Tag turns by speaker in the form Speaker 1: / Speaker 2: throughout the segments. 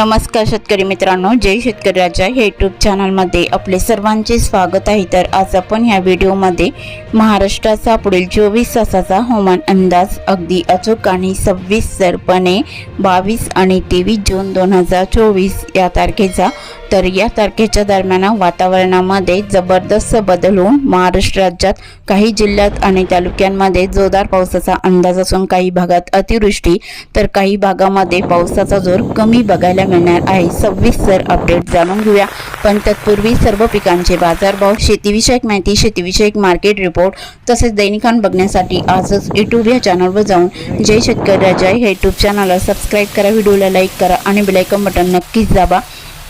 Speaker 1: नमस्कार शेतकरी मित्रांनो जय शेतकरी राजा. हे यूट्यूब चॅनलमध्ये आपले सर्वांचे स्वागत आहे. तर आज आपण ह्या व्हिडिओमध्ये महाराष्ट्राचा पुढील चोवीस तासाचा हवामान अंदाज अगदी अचूक आणि सव्वीसरपणे बावीस आणि तेवीस जून दोन हजार चोवीस या तारखेचा. तर या तारखेच्या दरम्यान वातावरणामध्ये जबरदस्त बदल होऊन महाराष्ट्र राज्यात काही जिल्ह्यात आणि तालुक्यांमध्ये जोरदार पावसाचा अंदाज असून काही भागात अतिवृष्टी तर काही भागामध्ये पावसाचा जोर कमी बघायला मिळणार आहे. सविस्तर अपडेट जाणून घेऊया. पण तत्पूर्वी सर्व पिकांचे बाजारभाव शेतीविषयक माहिती शेतीविषयक मार्केट रिपोर्ट तसेच दैनिकान बघण्यासाठी आजच यूट्यूब या चॅनलवर जाऊन जय शेतकरी राजा हे यूट्यूब चॅनलला सबस्क्राईब करा व्हिडिओला लाईक करा आणि बेलायकन बटन नक्कीच दाबा.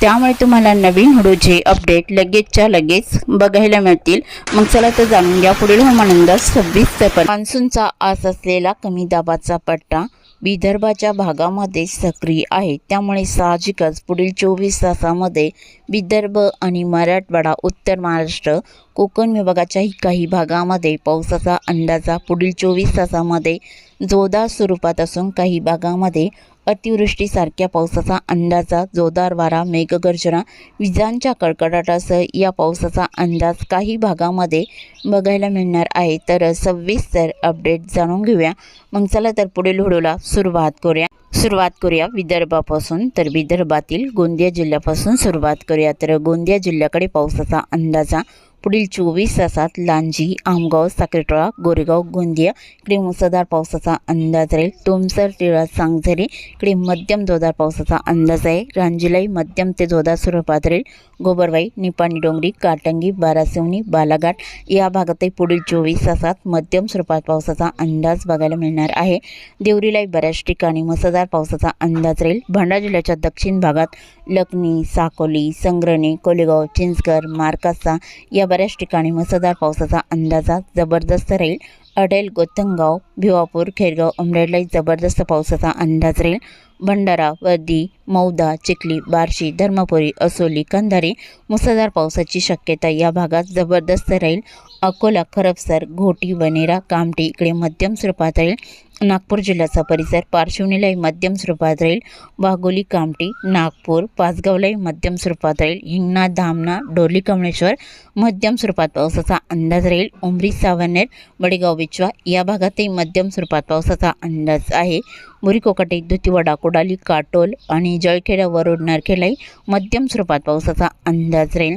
Speaker 1: त्यामुळे तुम्हाला नवीन व्हिडिओचे अपडेट लगेचच्या लगेच बघायला मिळतील. मग चला तर जाणून घ्या पुढील हवामान अंदाज सव्वीस सप्टेंबर मान्सूनचा आज असलेला कमी दाबाचा पट्टा विदर्भाच्या भागामध्ये सक्रिय आहे. त्यामुळे साहजिकच पुढील चोवीस तासामध्ये विदर्भ आणि मराठवाडा उत्तर महाराष्ट्र कोकण विभागाच्याही काही भागामध्ये पावसाचा अंदाजा पुढील चोवीस तासामध्ये जोरदार स्वरूपात असून काही भागामध्ये अतिवृष्टीसारख्या पावसाचा अंदाजा जोरदार वारा मेघगर्जना विजांच्या कडकडाटासह या पावसाचा अंदाज काही भागामध्ये बघायला मिळणार आहे. तर सविस्तर अपडेट जाणून घेऊया. मग चला तर पुढील व्हिडिओला सुरुवात करूया. सुरुवात करूया विदर्भापासून तर विदर्भातील गोंदिया जिल्ह्यापासून सुरुवात करूया. तर गोंदिया जिल्ह्याकडे पावसाचा अंदाजा पुढील चोवीस तासात लांजी आमगाव साखरेटोळा गोरेगाव गोंदिया इकडे मुसळधार पावसाचा अंदाज राहील. तुमसर टिळा सांगझरी इकडे मध्यम जोरदार पावसाचा अंदाज आहे. रांजीलाई मध्यम ते जोरदार स्वरूपात राहील. गोबरवाई निपाणी डोंगरी काटंगी बारासिवणी बालाघाट या भागातही पुढील चोवीस तासात मध्यम स्वरूपात पावसाचा अंदाज बघायला मिळणार आहे. देवरीलाही बऱ्याच ठिकाणी मुसळधार पावसाचा अंदाज राहील. भंडारा जिल्ह्याच्या दक्षिण भागात लखनी साकोली संग्रणी कोलेगाव चिंचकर मार्कासा या बऱ्याच ठिकाणी मुसळधार पावसाचा अंदाजा जबरदस्त राहील. अडेल गोतंगाव भिवापूर खेरगाव अमरेडलाही जबरदस्त पावसाचा अंदाज राहील. भंडारा वर्दी मौदा चिखली बार्शी धर्मपुरी असोली कंधारी मुसळधार पावसाची शक्यता या भागात जबरदस्त राहील. अकोला खरपसर घोटी वनेरा कामठी इकडे मध्यम स्वरूपात राहील. नागपूर जिल्ह्याचा परिसर पार्श्वनीलाही मध्यम स्वरूपात राहील. वाघोली कामठी नागपूर पाचगावलाही मध्यम स्वरूपात राहील. हिंगणा धामणा डोली कमळेश्वर मध्यम स्वरूपात पावसाचा अंदाज राहील. उमरी सावनेर बडेगाव बिचवा या भागातही मध्यम स्वरूपात पावसाचा अंदाज आहे. मुरीकोकाटे दुतिवडा कोडाली काटोल आणि जळखेडा वरुड नरखेडलाही मध्यम स्वरूपात पावसाचा अंदाज राहील.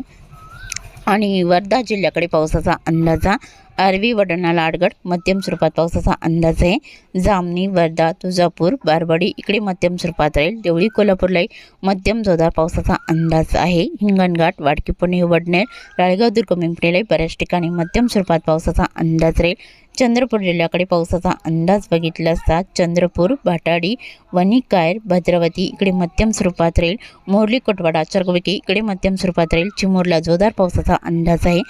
Speaker 1: आणि वर्धा जिल्ह्याकडे पावसाचा अंदाज आरवी वडणा लाडगड मध्यम स्वरूपात पावसाचा अंदाज आहे. जामनी वर्धा तुळजापूर बारवाडी इकडे मध्यम स्वरूपात राहील. देवळी कोल्हापूरलाही मध्यम जोरदार पावसाचा अंदाज आहे. हिंगणघाट वाडकी पुणे वडनेर राळेगाव दुर्ग पिंपणीलाही बऱ्याच ठिकाणी मध्यम स्वरूपात पावसाचा अंदाज राहील. चंद्रपूर जिल्ह्याकडे पावसाचा अंदाज बघितला असता चंद्रपूर भाटाडी वणिकायर भद्रावती इकडे मध्यम स्वरूपात राहील. मोरली कोटवाडा चरगविकी इकडे मध्यम स्वरूपात राहील. चिमूरला जोरदार पावसाचा अंदाज आहे.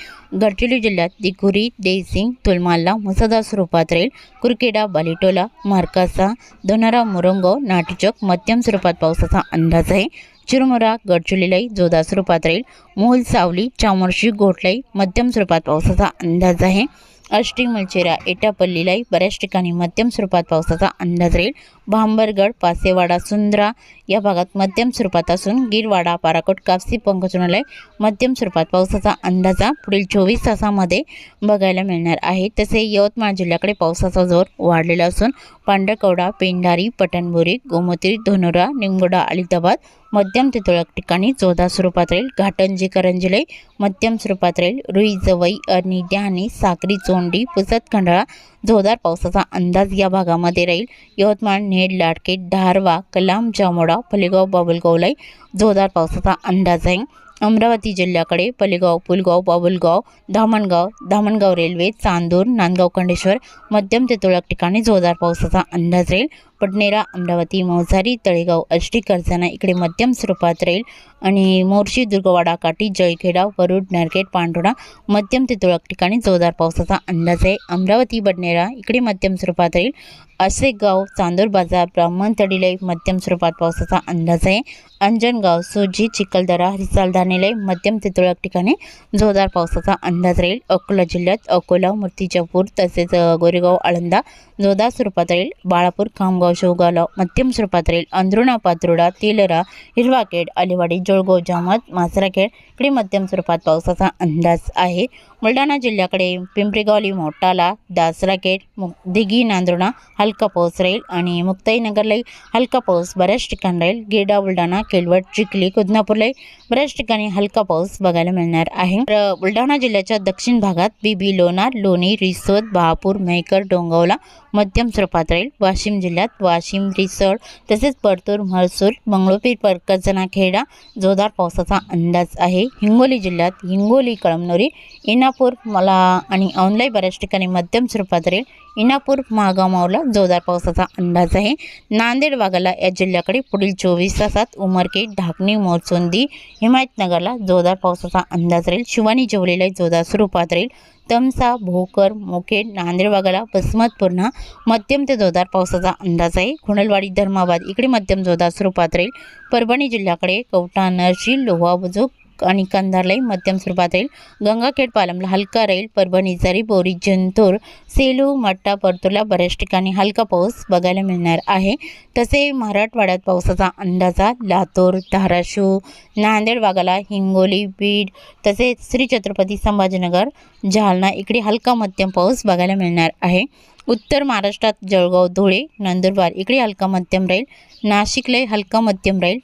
Speaker 1: गडचिरोली जिल्ह्यात दिकुरी देसिंग तुलमालला मुसळधार स्वरूपात राहील. कुरकेडा बालिटोला मार्कासा दोनारा मुरंगो नाटचक मध्यम स्वरूपात पावसाचा अंदाज आहे. चिरमुरा गडचिरोलीलाही जोरदार स्वरूपात राहील. मोल सावली चामोर्शी गोठलाई मध्यम स्वरूपात पावसाचा अंदाज आहे. अष्टीमलचेरा एटापल्लीलाही बऱ्याच ठिकाणी मध्यम स्वरूपात पावसाचा अंदाज राहील. भांबरगड पासेवाडा सुंद्रा या भागात मध्यम स्वरूपात असून गिरवाडा पाराकोट कापसी पंकचनालय मध्यम स्वरूपात पावसाचा अंदाजा पुढील चोवीस तासामध्ये बघायला मिळणार आहे. तसे यवतमाळ जिल्ह्याकडे पावसाचा जोर वाढलेला असून पांढरकवडा पेंढारी पटणबोरी गोमती धोनोरा निंगोडा अलिताबाद मध्यम ते ठिकाणी जोरदार स्वरूपात राहील. घाटंजी करंजिलय मध्यम स्वरूपात राहील. रुई जवई आणि डहाणी साक्री चोंडी पुसत खंडाळा जोरदार पावसाचा अंदाज या भागामध्ये राहील. यवतमाळ नेड लाडके धारवा कलाम जामोडा फलेगाव बाबुलगावलाई जोरदार पावसाचा अंदाज आहे. अमरावती जिल्ह्याकडे पलेगाव पुलगाव बाबुलगाव धामणगाव धामणगाव रेल्वे चांदूर नांदगाव खंडेश्वर मध्यम ते तुळक ठिकाणी जोरदार पावसाचा अंदाज राहील. पडनेरा अमरावती मौजारी तळेगाव अष्टी करजाना इकडे मध्यम स्वरूपात राहील. आणि मोर्शी दुर्गवाडा काठी जळखेडा वरुड नरखेड पांढोणा मध्यम ते तुळक ठिकाणी जोरदार पावसाचा अंदाज आहे. अमरावती बडनेरा इकडे मध्यम स्वरूपात राहील. असे गाव चांदूर बाजार ब्राह्मण तडीलय मध्यम स्वरूपात पावसाचा अंदाज आहे. अंजनगाव सोजी चिखलदरा हरिसाल धानेलय मध्यम ते तुळक ठिकाणी जोरदार पावसाचा अंदाज राहील. अकोला जिल्ह्यात अकोला मूर्तिजापूर तसेच गोरेगाव आळंदा जोरदार स्वरूपात राहील. बाळापूर खामगाव शेवगावला मध्यम स्वरूपात राहील अंधरुणा पात्रोडा तेलरा हिरवाखेड अलिवाडी जोळगाव जामत मासराखेड इकडे मध्यम स्वरूपात पावसाचा अंदाज आहे. बुलढाणा जिल्ह्याकडे पिंपरीगावली मोठाला दासराखेड मुक दिघी नांदुर्णा हलका पाऊस राहील आणि मुक्ताईनगरलाही हलका पाऊस. बऱ्याच ठिकाणी राहील. गेडा बुलढाणा केलवट चिखली कुदनापूरलाही बऱ्याच ठिकाणी हलका पाऊस बघायला मिळणार आहे. तर बुलढाणा जिल्ह्याच्या दक्षिण भागात बिबी लोणार लोणी रिसोद बहापूर मेहकर डोंगवला मध्यम स्वरूपात राहील. वाशिम जिल्ह्यात वाशिम रिसोड तसेच परतूर म्हैसूर मंगळूपीर परकजना खेडा जोरदार पावसाचा अंदाज आहे. हिंगोली जिल्ह्यात हिंगोली कळमनुरी इनापूर मला आणि औंधलाई बऱ्याच ठिकाणी मध्यम स्वरूपात राहील. इनापूर मागाव मावला जोरदार पावसाचा अंदाज आहे. नांदेड वाघाला या जिल्ह्याकडे पुढील चोवीस तासात उमरखेड ढाकणी मोरचोंदी हिमायतनगरला जोरदार पावसाचा अंदाज राहील. शिवानी जेवलेला जोरदार स्वरूपात राहील. तमसा भोकर मोखेड नांदेड वाघाला वसमतपूर्णा मध्यम ते जोरदार पावसाचा अंदाज आहे. खुणलवाडी धर्माबाद इकडे मध्यम जोरदार स्वरूपात राहील. परभणी जिल्ह्याकडे कवठा नरशी लोहा बुजुक आणि कंधारलाही मध्यम स्वरूपात राहील. गंगाखेड पालमला हलका राहील परभणी जरी बोरी जंतूर सेलू मट्टा परतूरला बऱ्याच ठिकाणी हलका पाऊस बघायला मिळणार आहे. तसे मराठवाड्यात पावसाचा अंदाजा लातूर धाराशिव नांदेड वाघाला हिंगोली बीड तसेच श्री छत्रपती संभाजीनगर जालना इकडे हलका मध्यम पाऊस बघायला मिळणार आहे. उत्तर महाराष्ट्रात जळगाव धुळे नंदुरबार इकडे हलका मध्यम राहील. नाशिकलाही हलका मध्यम राहील.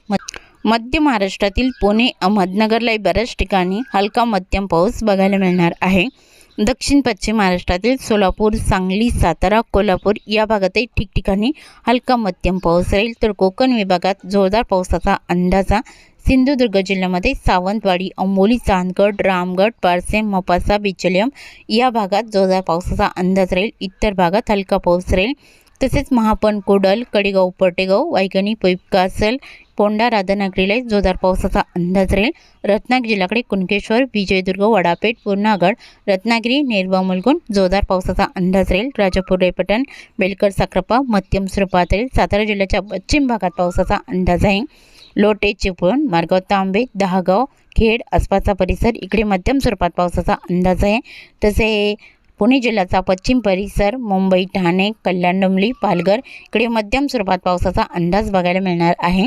Speaker 1: मध्य महाराष्ट्रातील पुणे अहमदनगरलाही बऱ्याच ठिकाणी हलका मध्यम पाऊस बघायला मिळणार आहे. दक्षिण पश्चिम महाराष्ट्रातील सोलापूर सांगली सातारा कोल्हापूर या भागातही ठिकठिकाणी हलका मध्यम पाऊस राहील. तर कोकण विभागात जोरदार पावसाचा अंदाजा सिंधुदुर्ग जिल्ह्यामध्ये सावंतवाडी अंबोली चांदगड रामगड पारसेम मपासा बिचलियम या भागात जोरदार पावसाचा अंदाज राहील. इतर भागात हलका पाऊस राहील. तसेच महापण कोडल कडेगाव पटेगाव वायगणी पैपकासल पोंडा राधानगरीला जोरदार पावसाचा अंदाज राहील. रत्नागिरी जिल्ह्याकडे कुणकेश्वर विजयदुर्ग वडापेठ पूर्णागड रत्नागिरी नेरवा मुलगुण जोरदार पावसाचा अंदाज राहील. राजापूर रेपटण बेलकर साखरपा मध्यम स्वरूपात राहील. सातारा जिल्ह्याच्या पश्चिम भागात पावसाचा अंदाज आहे. लोटे चिपळूण मार्गाव तांबे दहागाव खेड आसपासचा परिसर इकडे मध्यम स्वरूपात पावसाचा अंदाज आहे. तसे पुणे जिल्ह्याचा पश्चिम परिसर मुंबई ठाणे कल्याण डोंबली पालघर इकडे मध्यम स्वरूपात पावसाचा अंदाज बघायला मिळणार आहे.